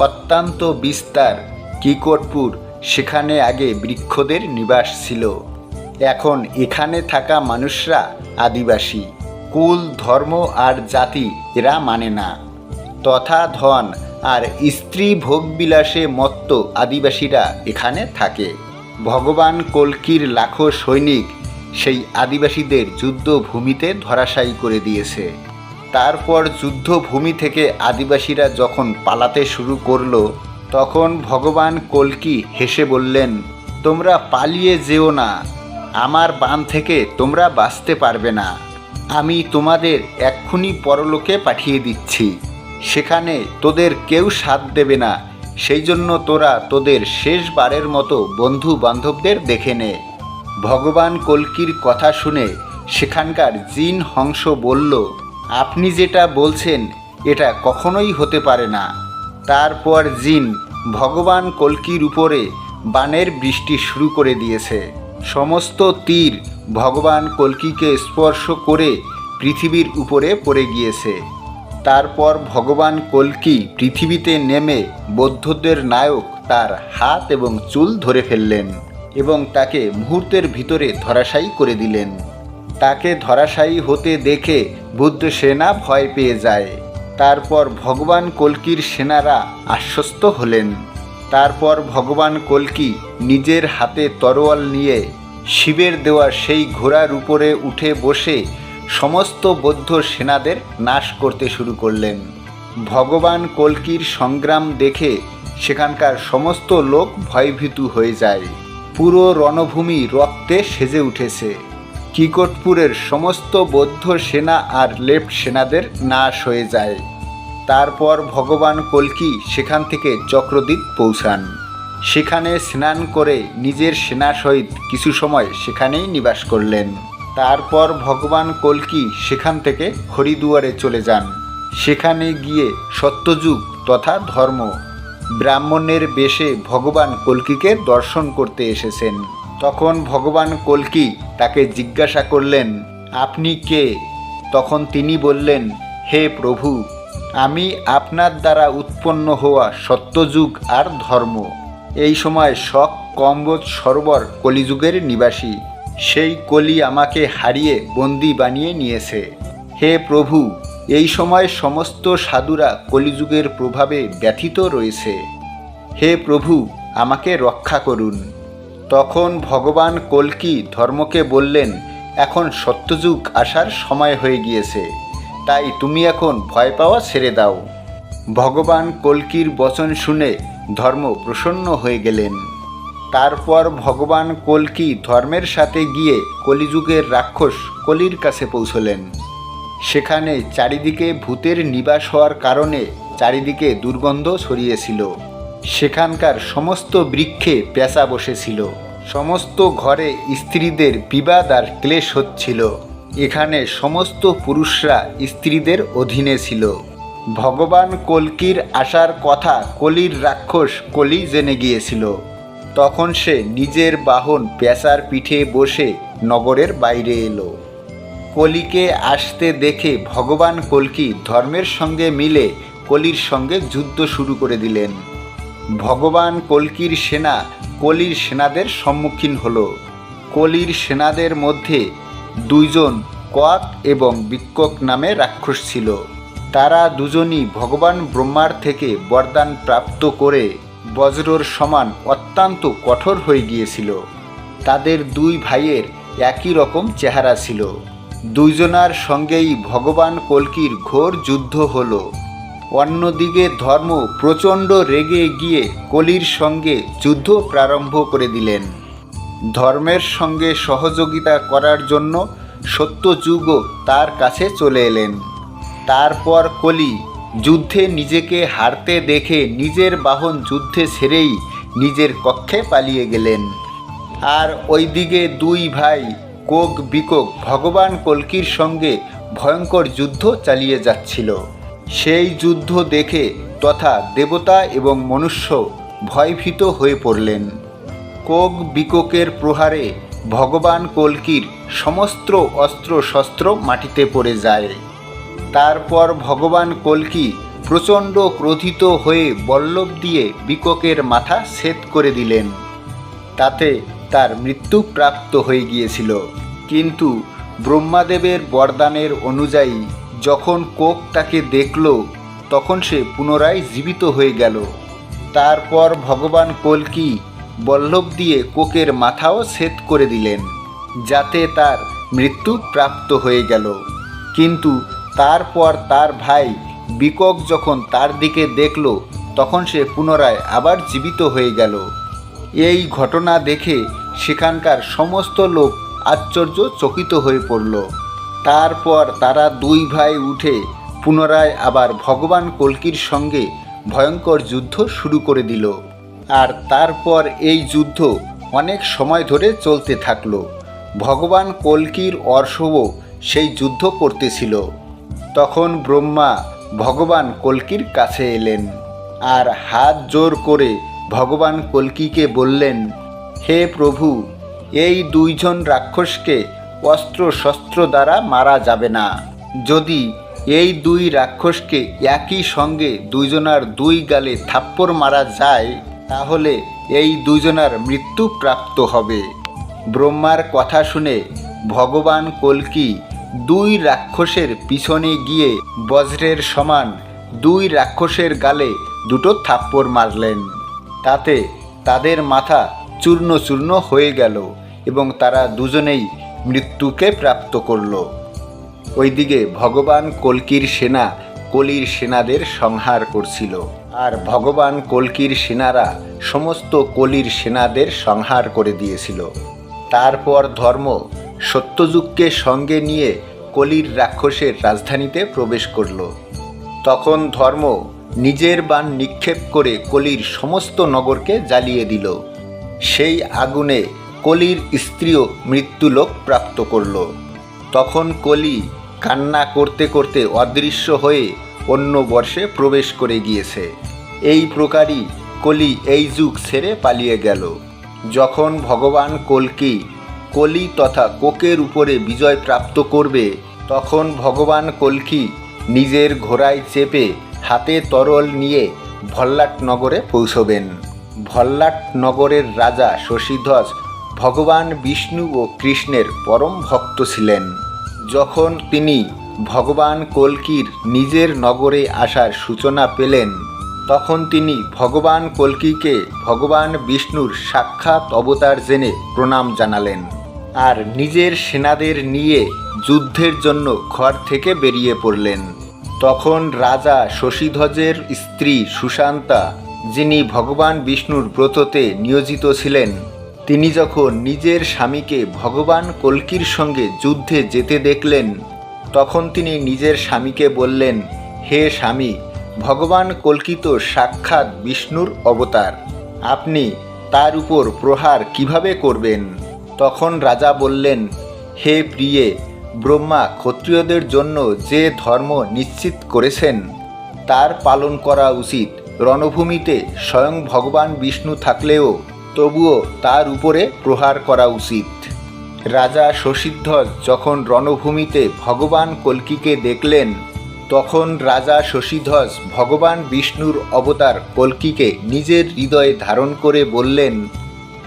অত্যন্ত বিস্তার কিকটপুর সেখানে আগে বৃক্ষদের নিবাস ছিল। এখন এখানে থাকা মানুষরা আদিবাসী। কুল, ধর্ম আর জাতি এরা মানে না। তথা ধন আর স্ত্রী ভোগবিলাসে মত্ত আদিবাসীরা এখানে থাকে। ভগবান কল্কির লাখো সৈনিক সেই আদিবাসীদের যুদ্ধভূমিতে ধরাশায়ী করে দিয়েছে। তারপর যুদ্ধভূমি থেকে আদিবাসীরা যখন পালাতে শুরু করল, তখন ভগবান কল্কি হেসে বললেন, তোমরা পালিয়ে যেও না, আমার বান থেকে তোমরা বাঁচতে পারবে না। আমি তোমাদের এক্ষুনি পরলোকে পাঠিয়ে দিচ্ছি। সেখানে তোদের কেউ সাথ দেবে না। সেই জন্য তোরা তোদের শেষবারের মতো বন্ধু বান্ধবদের দেখে নে। ভগবান কল্কির কথা শুনে সেখানকার জিন হংস বলল আপনি যেটা বলছেন, এটা কখনোই হতে পারে না। তারপর জিন ভগবান কল্কির উপরে বানের বৃষ্টি শুরু করে দিয়েছে। সমস্ত তীর ভগবান কল্কিকে স্পর্শ করে পৃথিবীর উপরে পড়ে গিয়েছে। তারপর ভগবান কল্কি পৃথিবীতে নেমে বৌদ্ধদের নায়ক তার হাত এবং চুল ধরে ফেললেন এবং তাকে মুহূর্তের ভিতরে ধরাশায়ী করে দিলেন। তাকে ধরাশায়ী হতে দেখে বুদ্ধ সেনা ভয় পেয়ে যায়। তারপর ভগবান কল্কির সেনারা আশ্বস্ত হলেন। তারপর ভগবান কল্কি নিজের হাতে তরোয়াল নিয়ে শিবের দেওয়া সেই ঘোড়ার উপরে উঠে বসে সমস্ত বৌদ্ধ সেনাদের নাশ করতে শুরু করলেন। ভগবান কল্কির সংগ্রাম দেখে সেখানকার সমস্ত লোক ভয়ভীতু হয়ে যায়। পুরো রণভূমি রক্তে সেজে উঠেছে। কিকটপুরের সমস্ত বৌদ্ধ সেনা আর লেফট সেনাদের নাশ হয়ে যায়। তারপর ভগবান কল্কি সেখান থেকে চক্রদ্বীপ পৌঁছান। সেখানে স্নান করে নিজের সেনা সহিত কিছু সময় সেখানেই নিবাস করলেন। তারপর ভগবান কল্কি সেখান থেকে হরিদুয়ারে চলে যান। সেখানে গিয়ে সত্যযুগ তথা ধর্ম, ব্রাহ্মণের বেশে ভগবান কল্কিকে দর্শন করতে এসেছেন। তখন ভগবান কল্কি তাকে জিজ্ঞাসা করলেন, আপনি কে? তখন তিনি বললেন, হে প্রভু, আমি আপনার দ্বারা উৎপন্ন হওয়া সত্যযুগ আর ধর্ম। এই সময় শক কম্বোজ সরোবর কলিযুগের নিবাসী। সেই কলি আমাকে হারিয়ে বন্দি বানিয়ে নিয়েছে। হে প্রভু, এই সময় সমস্ত সাধুরা কলিযুগের প্রভাবে ব্যথিত রয়েছে। হে প্রভু, আমাকে রক্ষা করুন। তখন ভগবান কল্কি ধর্মকে বললেন, এখন সত্যযুগ আসার সময় হয়ে গিয়েছে, তাই তুমি এখন ভয় পাওয়া ছেড়ে দাও। ভগবান কল্কির বচন শুনে ধর্ম প্রসন্ন হয়ে গেলেন। তারপর ভগবান কল্কি ধর্মের সাথে গিয়ে কলিযুগের রাক্ষস কলির কাছে পৌঁছলেন। সেখানে চারিদিকে ভূতের নিবাস হওয়ার কারণে চারিদিকে দুর্গন্ধ ছড়িয়েছিল। সেখানকার সমস্ত বৃক্ষে পেঁচা বসেছিল। সমস্ত ঘরে স্ত্রীদের বিবাদ আর ক্লেশ হচ্ছিল। এখানে সমস্ত পুরুষরা স্ত্রীদের অধীনে ছিল। ভগবান কল্কির আসার কথা কলির রাক্ষস কলি জেনে গিয়েছিল। তখন সে নিজের বাহন পেঁচার পিঠে বসে নগরের বাইরে এলো। কলিকে আসতে দেখে ভগবান কল্কি ধর্মের সঙ্গে মিলে কলির সঙ্গে যুদ্ধ শুরু করে দিলেন। ভগবান কল্কির সেনা কলির সেনাদের সম্মুখীন হল। কলির সেনাদের মধ্যে দুইজন কক এবং বিক্ষক নামে রাক্ষস ছিল। তারা দুজনই ভগবান ব্রহ্মার থেকে বরদান প্রাপ্ত করে বজ্রর সমান অত্যন্ত কঠোর হয়ে গিয়েছিল। তাদের দুই ভাইয়ের একই রকম চেহারা ছিল। দুইজনার সঙ্গেই ভগবান কল্কির ঘোর যুদ্ধ হলো। অন্যদিকে ধর্ম প্রচণ্ড রেগে গিয়ে কলির সঙ্গে যুদ্ধ প্রারম্ভ করে দিলেন। ধর্মের সঙ্গে সহযোগিতা করার জন্য সত্যযুগও তার কাছে চলে এলেন। তারপর কলি যুদ্ধে নিজেকে হারতে দেখে নিজের বাহন যুদ্ধে ছেড়েই নিজের কক্ষে পালিয়ে গেলেন। আর ওইদিকে দুই ভাই কোক বিকোক ভগবান কল্কির সঙ্গে ভয়ঙ্কর যুদ্ধ চালিয়ে যাচ্ছিল। সেই যুদ্ধ দেখে তথা দেবতা এবং মনুষ্য ভয়ভীত হয়ে পড়লেন। কোক বিকোকের প্রহারে ভগবান কল্কির সমস্ত অস্ত্র শস্ত্র মাটিতে পড়ে যায়। তারপর ভগবান কল্কি প্রচণ্ড ক্রোধিত হয়ে বল্লভ দিয়ে বিককের মাথা ছেদ করে দিলেন। তাতে তার মৃত্যু প্রাপ্ত হয়ে গিয়েছিল। কিন্তু ব্রহ্মাদেবের বরদানের অনুযায়ী যখন কোক তাকে দেখল, তখন সে পুনরায় জীবিত হয়ে গেল। তারপর ভগবান কল্কি বল্লভ দিয়ে কোকের মাথাও ছেদ করে দিলেন, যাতে তার মৃত্যু প্রাপ্ত হয়ে গেল। কিন্তু তারপর তার ভাই বিকক যখন তার দিকে দেখল, তখন সে পুনরায় আবার জীবিত হয়ে গেল। এই ঘটনা দেখে সেখানকার সমস্ত লোক আশ্চর্য চকিত হয়ে পড়ল। তারপর তারা দুই ভাই উঠে পুনরায় আবার ভগবান কল্কির সঙ্গে ভয়ঙ্কর যুদ্ধ শুরু করে দিল। আর তারপর এই যুদ্ধ অনেক সময় ধরে চলতে থাকল। ভগবান কল্কির অর্শবও সেই যুদ্ধ করতেছিল। তখন ব্রহ্মা ভগবান কল্কির কাছে এলেন আর হাত জোর করে ভগবান কল্কিকে বললেন, হে প্রভু, এই দুইজন রাক্ষসকে অস্ত্র শস্ত্র দ্বারা মারা যাবে না। যদি এই দুই রাক্ষসকে একই সঙ্গে দুইজনার দুই গালে থাপ্পড় মারা যায়, তাহলে এই দুইজনার মৃত্যু প্রাপ্ত হবে। ব্রহ্মার কথা শুনে ভগবান কল্কি দুই রাক্ষসের পিছনে গিয়ে বজ্রের সমান দুই রাক্ষসের গালে দুটো থাপ্পড় মারলেন। তাতে তাদের মাথা চূর্ণ চূর্ণ হয়ে গেল এবং তারা দুজনেই মৃত্যুকে প্রাপ্ত করল। ওইদিকে ভগবান কল্কির সেনা কলির সেনাদের সংহার করছিল। আর ভগবান কল্কির সেনারা সমস্ত কলির সেনাদের সংহার করে দিয়েছিল। তারপর ধর্ম সত্যযুগকে সঙ্গে নিয়ে কলির রাক্ষসের রাজধানীতে প্রবেশ করল। তখন ধর্ম নিজের বান নিক্ষেপ করে কলির সমস্ত নগরকে জ্বালিয়ে দিল। সেই আগুনে কলির স্ত্রীও মৃত্যুলোক প্রাপ্ত করল। তখন কলি কান্না করতে করতে অদৃশ্য হয়ে অন্য বর্ষে প্রবেশ করে গিয়েছে। এই প্রকারই কলি এই যুগ ছেড়ে পালিয়ে গেল। যখন ভগবান কল্কি কলি তথা কোকের উপরে বিজয় প্রাপ্ত করবে, তখন ভগবান কল্কি নিজের ঘোড়ায় চেপে হাতে তরল নিয়ে ভল্লাট নগরে পৌঁছবেন। ভল্লাট নগরের রাজা শশীধ্বজ ভগবান বিষ্ণু ও কৃষ্ণের পরম ভক্ত ছিলেন। যখন তিনি ভগবান কল্কির নিজের নগরে আসার সূচনা পেলেন, তখন তিনি ভগবান কল্কিকে ভগবান বিষ্ণুর সাক্ষাৎ অবতার জেনে প্রণাম জানালেন আর নিজের সেনাদের নিয়ে যুদ্ধের জন্য ঘর থেকে বেরিয়ে পড়লেন। তখন রাজা শশীধ্বজের স্ত্রী সুশান্তা, যিনি ভগবান বিষ্ণুর ব্রততে নিয়োজিত ছিলেন তিনি যখন নিজের স্বামীকে ভগবান কল্কির সঙ্গে যুদ্ধে যেতে দেখলেন, তখন তিনি নিজের স্বামীকে বললেন, হে স্বামী, ভগবান কল্কিত সাক্ষাৎ বিষ্ণুর অবতার। আপনি তার উপর প্রহার কীভাবে করবেন? তখন রাজা বললেন, হে প্রিয়ে, ব্রহ্মা ক্ষত্রিয়দের জন্য যে ধর্ম নিশ্চিত করেছেন, তার পালন করা উচিত। রণভূমিতে স্বয়ং ভগবান বিষ্ণু থাকলেও তবুও তার উপরে প্রহার করা উচিত। রাজা শশীধ্বজ যখন রণভূমিতে ভগবান কল্কিকে দেখলেন, তখন রাজা শশীধ্বজ ভগবান বিষ্ণুর অবতার কল্কিকে নিজের হৃদয়ে ধারণ করে বললেন,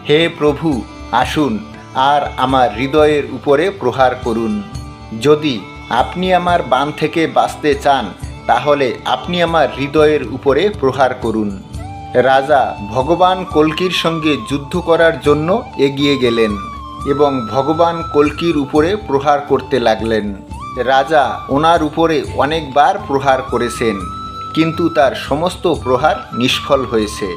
হে প্রভু, আসুন আর আমার হৃদয়ের উপরে প্রহার করুন। যদি আপনি আমার বান থেকে বাঁচতে চান, তাহলে আপনি আমার হৃদয়ের উপরে প্রহার করুন। রাজা ভগবান কল্কির সঙ্গে যুদ্ধ করার জন্য এগিয়ে গেলেন এবং ভগবান কল্কির উপরে প্রহার করতে লাগলেন। রাজা ওনার উপরে অনেকবার প্রহার করেছেন, কিন্তু তার সমস্ত প্রহার নিষ্ফল হয়েছে।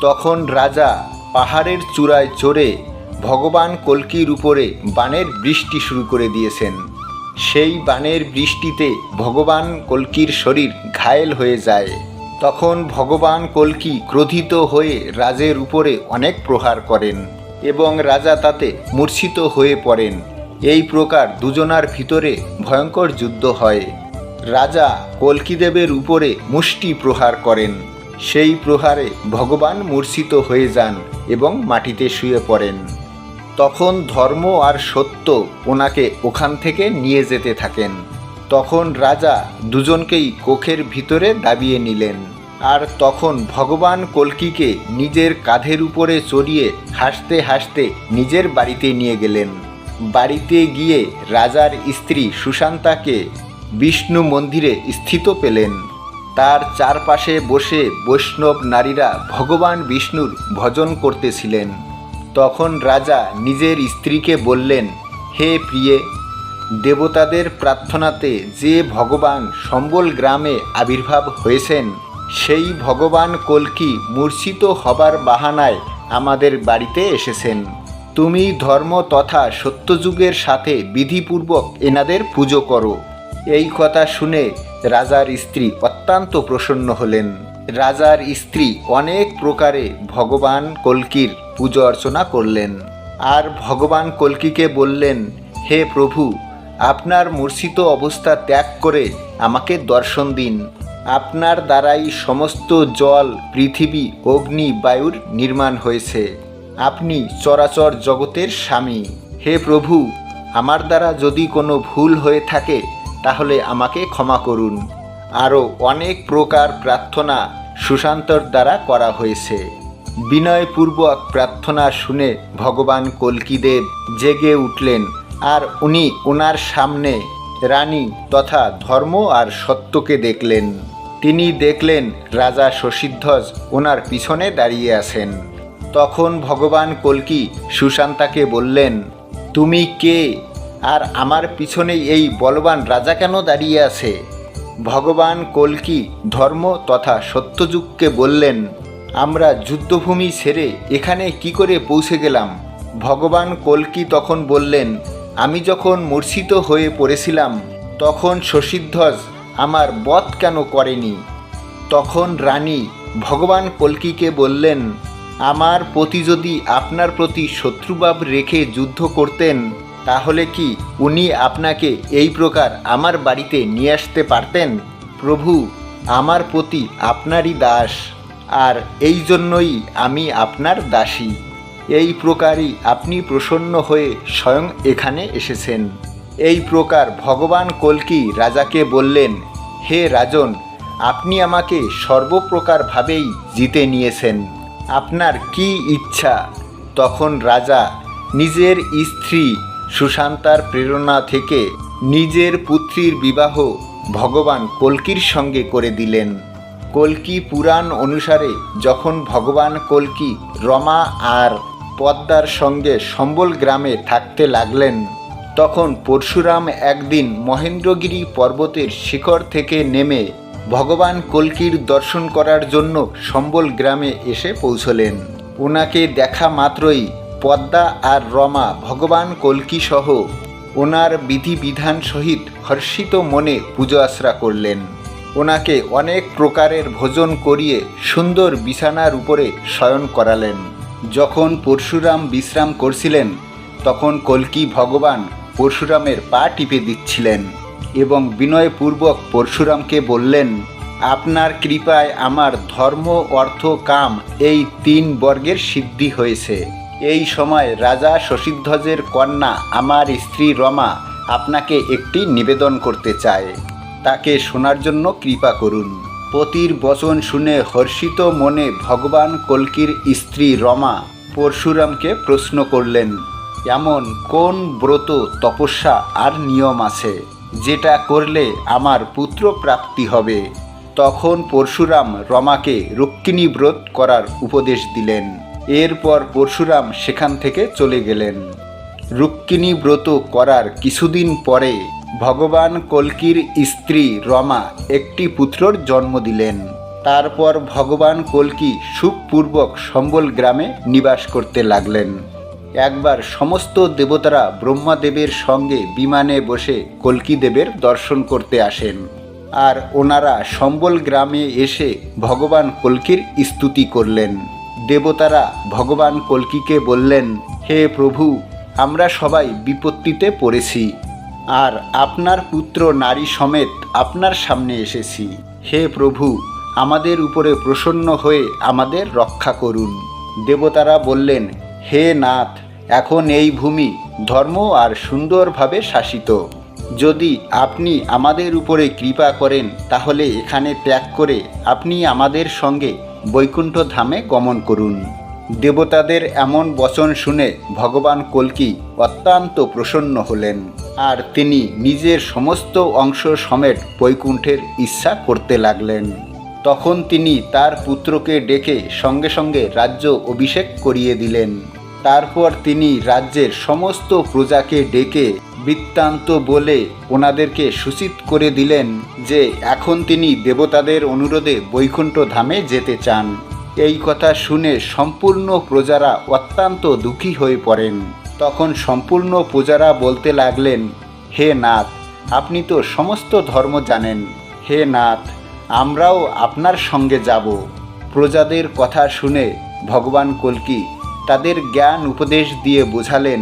তখন রাজা পাহাড়ের চূড়ায় চড়ে ভগবান কল্কির উপরে বানের বৃষ্টি শুরু করে দিয়েছেন। সেই বানের বৃষ্টিতে ভগবান কল্কির শরীর ঘায়েল হয়ে যায়। তখন ভগবান কল্কি ক্রোধিত হয়ে রাজের উপরে অনেক প্রহার করেন এবং রাজা তাতে মূর্ছিত হয়ে পড়েন। এই প্রকার দুজনার ভিতরে ভয়ঙ্কর যুদ্ধ হয়। রাজা কল্কিদেবের উপরে মুষ্টি প্রহার করেন। সেই প্রহারে ভগবান মূর্ছিত হয়ে যান এবং মাটিতে শুয়ে পড়েন। তখন ধর্ম আর সত্য ওনাকে ওখান থেকে নিয়ে যেতে থাকেন। তখন রাজা দুজনকেই কোখের ভিতরে দাবিয়ে নিলেন। আর তখন ভগবান কল্কিকে নিজের কাঁধের উপরে চড়িয়ে হাসতে হাসতে নিজের বাড়িতে নিয়ে গেলেন। বাড়িতে গিয়ে রাজার স্ত্রী সুশান্তাকে বিষ্ণু মন্দিরে স্থিত পেলেন। তার চারপাশে বসে বৈষ্ণব নারীরা ভগবান বিষ্ণুর ভজন করতেছিলেন। তখন রাজা নিজের স্ত্রীকে বললেন, হে প্রিয়ে দেবতাদের প্রার্থনাতে যে ভগবান সম্বল গ্রামে আবির্ভাব হয়েছেন, সেই ভগবান কল্কি মূর্ছিত হবার বাহানায় আমাদের বাড়িতে এসেছেন। তুমি ধর্ম তথা সত্যযুগের সাথে বিধিপূর্বক এনাদের পুজো করো। এই কথা শুনে রাজার স্ত্রী অত্যন্ত প্রসন্ন হলেন। রাজার স্ত্রী অনেক প্রকারে ভগবান কল্কির পুজো অর্চনা করলেন। আর ভগবান কল্কিকে বললেন, হে প্রভু আপনার মূর্ছিত অবস্থা ত্যাগ করে আমাকে দর্শন দিন। আপনার দ্বারাই সমস্ত জল, পৃথিবী, অগ্নি, বায়ুর নির্মাণ হয়েছে। আপনি চরাচর জগতের স্বামী। হে প্রভু, আমার দ্বারা যদি কোনো ভুল হয়ে থাকে, তাহলে আমাকে ক্ষমা করুন। আরও অনেক প্রকার প্রার্থনা সুশান্তর দ্বারা করা হয়েছে। বিনয়পূর্বক প্রার্থনা শুনে ভগবান কল্কিদেব জেগে উঠলেন। আর উনি ওনার সামনে রানী তথা ধর্ম আর সত্যকে দেখলেন। তিনি দেখলেন রাজা শশীধ্বজ ওনার পিছনে দাঁড়িয়ে আছেন। তখন ভগবান কল্কি সুশান্তাকে বললেন, তুমি কে? আর আমার পিছনে এই বলবান রাজা কেন দাঁড়িয়ে আছে? ভগবান কল্কি ধর্ম তথা সত্যযুগকে বললেন, আমরা যুদ্ধভূমি ছেড়ে এখানে কি করে পৌঁছে গেলাম? ভগবান কল্কি তখন বললেন আমি যখন মূর্ছিত হয়ে পড়েছিলাম, তখন শশীধ্বজ আমার বধ কেন করেনি? তখন রানী ভগবান কল্কিকে বললেন, আমার প্রতি যদি আপনার প্রতি শত্রুভাব রেখে যুদ্ধ করতেন, তাহলে কি উনি আপনাকে এই প্রকার আমার বাড়িতে নিয়ে আসতে পারতেন? প্রভু, আমার প্রতি আপনারই দাস, আর এই জন্যই আমি আপনার দাসী। এই প্রকারই আপনি প্রসন্ন হয়ে স্বয়ং এখানে এসেছেন। এই প্রকার ভগবান কল্কি রাজাকে বললেন, হে রাজন, আপনি আমাকে সর্বপ্রকারভাবেই জিতে নিয়েছেন। আপনার কি ইচ্ছা? তখন রাজা নিজের স্ত্রী সুশান্তার প্রেরণা থেকে নিজের পুত্রীর বিবাহ ভগবান কল্কির সঙ্গে করে দিলেন। কল্কি পুরাণ অনুসারে যখন ভগবান কল্কি রমা আর পদ্মার সঙ্গে সম্বল গ্রামে থাকতে লাগলেন। তখন পরশুরাম একদিন মহেন্দ্রগিরি পর্বতের শিখর থেকে নেমে ভগবান কল্কির দর্শন করার জন্য সম্বল গ্রামে এসে পৌঁছলেন। ওনাকে দেখা মাত্রই পদ্মা আর রমা ভগবান কল্কি সহ ওনার বিধিবিধান সহিত হর্ষিত মনে পুজো আশ্রা করলেন। ওনাকে অনেক প্রকারের ভোজন করিয়ে সুন্দর বিছানার উপরে শয়ন করালেন। যখন পরশুরাম বিশ্রাম করছিলেন, তখন কল্কি ভগবান পরশুরামের পা টিপে দিচ্ছিলেন এবং বিনয়পূর্বক পরশুরামকে বললেন, আপনার কৃপায় আমার ধর্ম, অর্থ, কাম এই তিন বর্গের সিদ্ধি হয়েছে। এই সময় রাজা শশীধ্বজের কন্যা আমার স্ত্রী রমা আপনাকে একটি নিবেদন করতে চায়। তাকে শোনার জন্য কৃপা করুন। পতির বচন শুনে হর্ষিত মনে ভগবান কল্কির স্ত্রী রমা পরশুরামকে প্রশ্ন করলেন, এমন কোন ব্রত তপস্যা আর নিয়ম আছে? যেটা করলে আমার পুত্র প্রাপ্তি হবে? তখন পরশুরাম রমাকে রুক্মিণী ব্রত করার উপদেশ দিলেন। এরপর পরশুরাম সেখান থেকে চলে গেলেন। রুক্মিণী ব্রত করার কিছুদিন পরে ভগবান কল্কির স্ত্রী রমা একটি পুত্রর জন্ম দিলেন। তারপর ভগবান কল্কি সুখপূর্বক সম্বল গ্রামে নিবাস করতে লাগলেন। একবার সমস্ত দেবতারা ব্রহ্মাদেবের সঙ্গে বিমানে বসে কল্কি দেবের দর্শন করতে আসেন। আর ওনারা সম্বল গ্রামে এসে ভগবান কল্কির স্তুতি করলেন। দেবতারা ভগবান কল্কিকে বললেন, হে প্রভু, আমরা সবাই বিপত্তিতে পড়েছি। আর আপনার পুত্র নারী সমেত আপনার সামনে এসেছি। হে প্রভু, আমাদের উপরে প্রসন্ন হয়ে আমাদের রক্ষা করুন। দেবতারা বললেন, হে নাথ, এখন এই ভূমি ধর্ম আর সুন্দরভাবে শাসিত। যদি আপনি আমাদের উপরে কৃপা করেন, তাহলে এখানে ত্যাগ করে আপনি আমাদের সঙ্গে বৈকুণ্ঠ ধামে গমন করুন। দেবতাদের এমন বচন শুনে ভগবান কল্কি অত্যন্ত প্রসন্ন হলেন। আর তিনি নিজের সমস্ত অংশ সমেত বৈকুণ্ঠের ইচ্ছা করতে লাগলেন। তখন তিনি তার পুত্রকে ডেকে সঙ্গে সঙ্গে রাজ্য অভিষেক করিয়ে দিলেন। তারপর তিনি রাজ্যের সমস্ত প্রজাকে ডেকে বৃত্তান্ত বলে ওনাদেরকে সূচিত করে দিলেন যে, এখন তিনি দেবতাদের অনুরোধে বৈকুণ্ঠ ধামে যেতে চান। এই কথা শুনে সম্পূর্ণ প্রজারা অত্যন্ত দুঃখী হয়ে পড়েন। তখন সম্পূর্ণ প্রজারা বলতে লাগলেন, হে নাথ, আপনি তো সমস্ত ধর্ম জানেন। হে নাথ, আমরাও আপনার সঙ্গে যাব। প্রজাদের কথা শুনে ভগবান কল্কি তাদের জ্ঞান উপদেশ দিয়ে বোঝালেন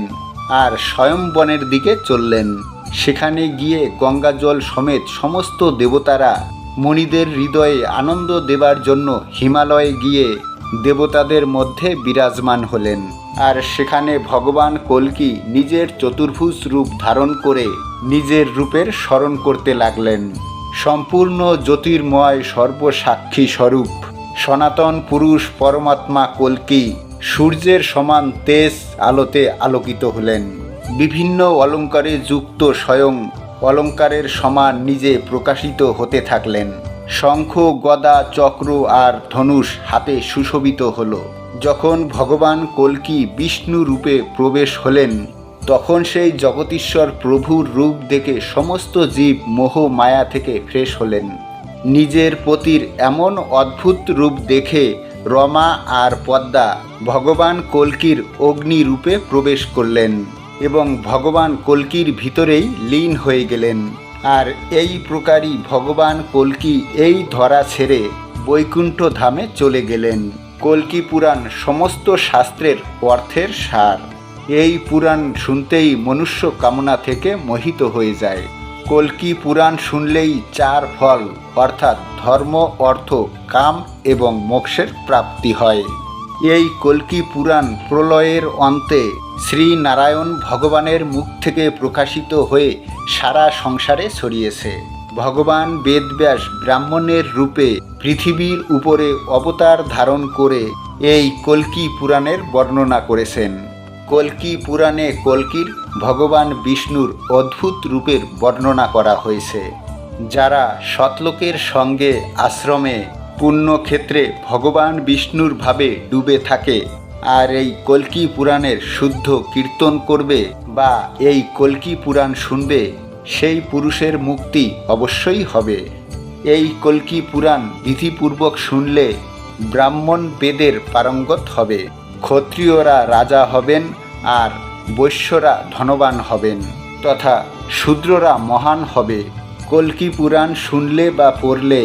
আর স্বয়ংবনের দিকে চললেন। সেখানে গিয়ে গঙ্গাজল সমেত সমস্ত দেবতারা মণিদের হৃদয়ে আনন্দ দেবার জন্য হিমালয়ে গিয়ে দেবতাদের মধ্যে বিরাজমান হলেন। আর সেখানে ভগবান কল্কি নিজের চতুর্ভুজ রূপ ধারণ করে নিজের রূপের স্মরণ করতে লাগলেন। সম্পূর্ণ জ্যোতির্ময় সর্বসাক্ষী স্বরূপ, সনাতন পুরুষ পরমাত্মা কল্কি সূর্যের সমান তেজ আলোতে আলোকিত হলেন। বিভিন্ন অলঙ্কারে যুক্ত স্বয়ং অলঙ্কারের সমান নিজে প্রকাশিত হতে থাকলেন। শঙ্খ, গদা, চক্র আর ধনুষ হাতে সুশোভিত হল। যখন ভগবান কল্কি বিষ্ণু রূপে প্রবেশ হলেন, তখন সেই জগতীশ্বর প্রভুর রূপ দেখে সমস্ত জীব মোহ মায়া থেকে ফ্রেশ হলেন। নিজের পতির এমন অদ্ভুত রূপ দেখে রমা আর পদ্মা ভগবান কল্কির অগ্নি রূপে প্রবেশ করলেন। এবং ভগবান কল্কির ভিতরেই লীন হয়ে গেলেন। আর এই প্রকারই ভগবান কল্কি এই ধরা ছেড়ে বৈকুণ্ঠ ধামে চলে গেলেন। কল্কি পুরাণ সমস্ত শাস্ত্রের অর্থের সার। এই পুরাণ শুনতেই মনুষ্য কামনা থেকে মোহিত হয়ে যায়। কল্কি পুরাণ শুনলেই চার ফল, অর্থাৎ ধর্ম, অর্থ, কাম এবং মোক্ষের প্রাপ্তি হয়। এই কল্কি পুরাণ প্রলয়ের অন্তে শ্রী নারায়ণ ভগবানের মুখ থেকে প্রকাশিত হয়ে সারা সংসারে ছড়িয়েছে। ভগবান বেদব্যাস ব্রাহ্মণের রূপে পৃথিবীর উপরে অবতার ধারণ করে এই কল্কি পুরাণের বর্ণনা করেছেন। কল্কি পুরাণে কল্কির ভগবান বিষ্ণুর অদ্ভুত রূপের বর্ণনা করা হয়েছে। যারা সতলোকের সঙ্গে আশ্রমে পুণ্যক্ষেত্রে ভগবান বিষ্ণুর ভাবে ডুবে থাকে আর এই কল্কি পুরাণের শুদ্ধ কীর্তন করবে বা এই কল্কি পুরাণ শুনবে, সেই পুরুষের মুক্তি অবশ্যই হবে। এই কল্কি পুরাণ বিধিপূর্বক শুনলে ব্রাহ্মণ বেদের পারঙ্গত হবে, ক্ষত্রিয়রা রাজা হবেন আর বৈশ্যরা ধনবান হবেন, তথা শূদ্ররা মহান হবে। কল্কি পুরাণ শুনলে বা পড়লে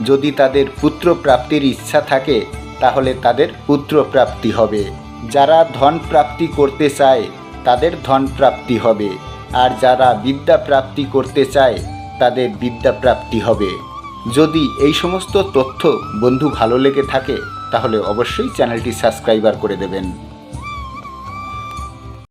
যদি তাদের পুত্র প্রাপ্তির ইচ্ছা থাকে তাহলে তাদের পুত্র প্রাপ্তি হবে। যারা ধন প্রাপ্তি করতে চায়, তাদের ধন প্রাপ্তি হবে। আর যারা বিদ্যা প্রাপ্তি করতে চায়, তাদের বিদ্যা প্রাপ্তি হবে। যদি এই সমস্ত তথ্য বন্ধু ভালো লেগে থাকে, তাহলে অবশ্যই চ্যানেলটি সাবস্ক্রাইবার করে দেবেন।